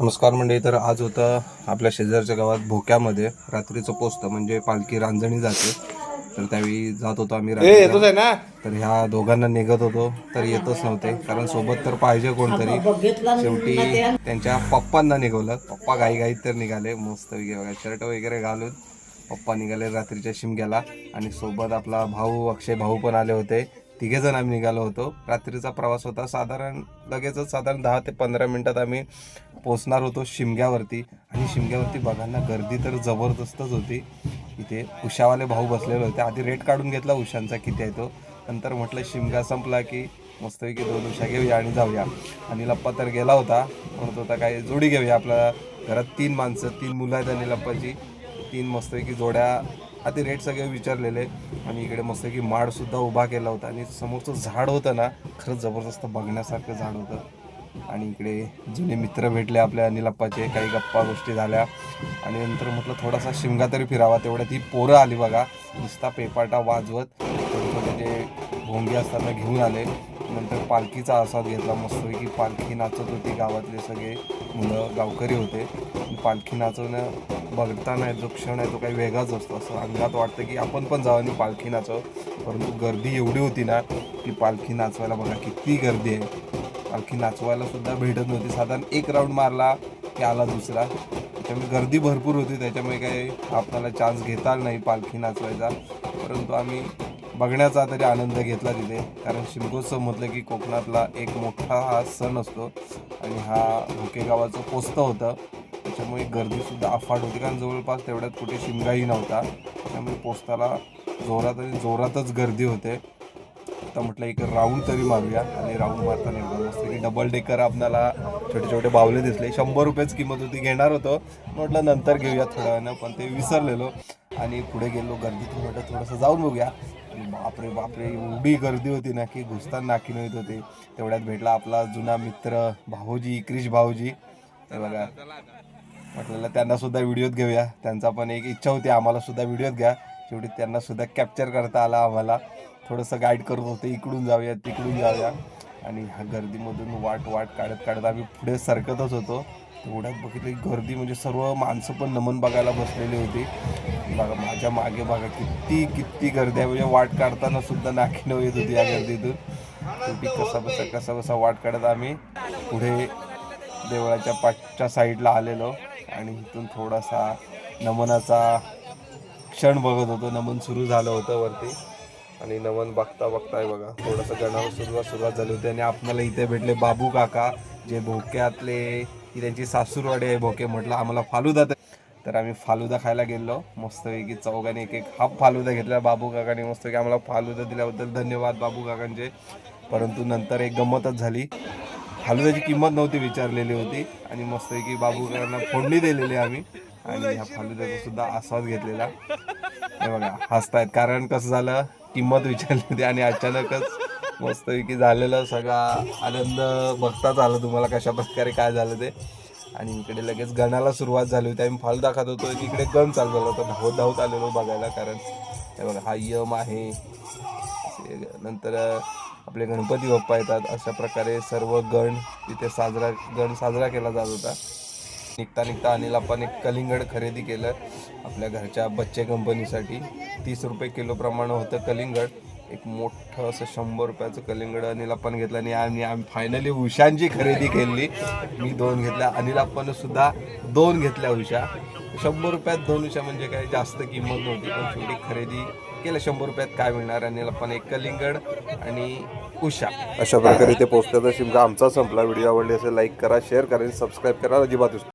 नमस्कार मंडळी तर आज होतं आपल्या शेजारच्या गावात भोक्यामध्ये. रात्रीचं पोचतं म्हणजे पालखी रांजणी जाते. तर त्यावेळी जात होतो आम्ही ना? तर ह्या दोघांना निघत होतो तर येतच नव्हते. कारण सोबत तर पाहिजे कोणतरी. शेवटी त्यांच्या पप्पांना निघवलं. पप्पा घाई घाईत तर निघाले. मस्त वगैरे शर्ट वगैरे घालून पप्पा निघाले रात्रीच्या शिमग्याला. आणि सोबत आपला भाऊ अक्षय भाऊ पण आले होते. तिघे जण आम्ही निघालो होतो. रात्रीचा प्रवास होता साधारण लगेचच साधारण दहा ते पंधरा मिनिटात आम्ही पोचणार होतो शिमग्यावरती. आणि शिमग्यावरती बघांना गर्दी तर जबरदस्तच होती. इथे उषावाले भाऊ बसलेले होते. आधी रेट काढून घेतला उशांचा किती आहे तो. नंतर म्हटलं शिमगा संपला की मस्तपैकी दोन उषा घेऊया आणि जाऊया. आणि लप्पा तर गेला होता. म्हणत होता काय जोडी घेऊया आपल्या घरात तीन माणसं तीन मुलं आहेत आणि लप्पाची. तीन मस्तपैकी जोड्या. आधी रेट सगळे विचारलेले. आणि इकडे मस्तपैकी माडसुद्धा उभा केला होता. आणि समोरचं झाड होतं ना खरंच जबरदस्त बघण्यासारखं झाड होतं. आणि इकडे जुने मित्र भेटले आपल्या अनिलप्पाचे काही गप्पा गोष्टी झाल्या. आणि नंतर म्हटलं थोडासा शिमगा तरी फिरावा तेवढ्यात ही पोरं आली बघा. नुसता पेपाटा वाजवत छोटे छोटे जे भोंगे असताना घेऊन आले. नंतर पालखीचा आस्वाद घेतला मस्तपैकी पालखी नाचत होती गावातले सगळे मुलं गावकरी होते. पालखी नाचवणं बघताना जो क्षण आहे तो काही वेगळाच असतो. असं अंगात वाटतं की आपण पण जाऊ आणि पालखी नाचव. परंतु गर्दी एवढी होती ना की पालखी नाचवायला बघा किती गर्दी आहे. पालखी नाचवायला सुद्धा भेटत नव्हती. साधारण एक राऊंड मारला की आला दुसरा. त्यामुळे गर्दी भरपूर होती. त्याच्यामुळे काही आपल्याला चान्स घेता नाही पालखी नाचवायचा. परंतु आम्ही बघण्याचा तरी आनंद घेतला तिथे. कारण शिमगोत्सव म्हटलं की कोकणातला एक मोठा हा सण असतो. आणि हा भुके गावाचं पोचतं होतं. त्याच्यामुळे गर्दीसुद्धा अफाट होती. कारण जवळपास तेवढ्यात कुठे शिमगाही नव्हता. त्यामुळे पोचताला जोरात आणि जोरातच गर्दी होते. आता म्हटलं एक राऊंड तरी मारूया. आणि राऊंड मारताना एकदम मस्त की डबल डेकर आपल्याला छोटे छोटे बावले दिसले. शंभर रुपयेच किंमत होती. घेणार होतो. म्हटलं नंतर घेऊया थोड्या वेळानं. पण ते विसरलेलो. आणि पुढे गेलो. गर्दीतून म्हटलं थोडंसं जाऊन बघूया. बापरे बापरे एवढी गर्दी होती ना की घुसताना नाकी येत होते. तेवढ्यात भेटला आपला जुना मित्र भाऊजी क्रिश भाऊजी. हे बघा म्हटलेलं त्यांना सुद्धा व्हिडिओत घेऊया. त्यांचा पण एक इच्छा होती आम्हाला सुद्धा व्हिडिओत घ्या. शेवटी त्यांना सुद्धा कॅप्चर करता आला आम्हाला. थोडंसं गाईड करत होते इकडून जाऊया तिकडून जाऊया. आणि ह्या गर्दीमधून वाट वाट काढत काढत आम्ही पुढे सरकतच होतो. तेवढ्यात बघितली गर्दी म्हणजे सर्व माणसं पण नमन बघायला बसलेली होती. बघा माझ्या मागे बघा किती किती गर्दी आहे. म्हणजे वाट काढताना सुद्धा नाकी येत होती या गर्दीतून. शेवटी कसा बसा कसा बसा वाट काढत आम्ही पुढे देवळाच्या पाठच्या साईडला आलेलो. आणि इथून थोडासा नमनाचा क्षण बघत होतो. नमन सुरू झालं होतं वरती. आणि नमन बघता बघताय बघा थोडंसं गणावर सुरुवात सुरुवात झाली होती. आणि आपल्याला इथे भेटले बाबू काका जे भोक्यातले की त्यांची सासूरवाडी आहे भोके म्हटलं आम्हाला फालुदा तर आम्ही फालुदा खायला गेलो मस्तपैकी चौघाने एक एक हाफ फालुदा घेतला. बाबू काकाने मस्तपैकी आम्हाला फालुदा दिल्याबद्दल धन्यवाद बाबू काकांचे परंतु नंतर एक गंमतच झाली. फालुद्याची किंमत नव्हती विचारलेली होती आणि मस्तपैकी बाबू काकांना फोडणी दिलेली आम्ही. आणि ह्या फालुद्याचा सुद्धा आस्वाद घेतलेला. हे बघा हसतायत. कारण कसं झालं? किंमत विचारली होती आणि अचानकच मस्तपैकी झालेला सगळा आनंद. बघताच आलं तुम्हाला कशा प्रकारे काय झालं ते. आणि इकडे लगेच गणाला सुरुवात झाली होती. आम्ही फल दाखवत होतो. आणि इकडे गण चालू झाला होता. धावत धावत आलेलो बघायला कारण हे बघा हा यम आहे. नंतर आपले गणपती बाप्पा येतात. अशा प्रकारे सर्व गण तिथे साजरा गण साजरा केला जात होता. निघता निघता अनिल आपण एक कलिंगड खरेदी केलं. आपल्या घरच्या बच्चे कंपनीसाठी तीस रुपये किलोप्रमाणे होतं कलिंगड. एक मोठं असं शंभर रुपयाचं कलिंगड अनिल आपण घेतलं आणि आम्ही आम्ही फायनली उशांची खरेदी केली. मी दोन घेतल्या. अनिल आपण सुद्धा दोन घेतल्या उषा. शंभर रुपयात दोन उषा म्हणजे काय? जास्त किंमत नव्हती पण शेवटी खरेदी केलं. शंभर रुपयात काय मिळणार? अनिल आपण एक कलिंगड आणि उषा. अशा प्रकारे ते पोचतात शिमका आमचा संपला. व्हिडिओ आवडली असेल लाईक करा शेअर करा आणि सबस्क्राईब करा. अजिबात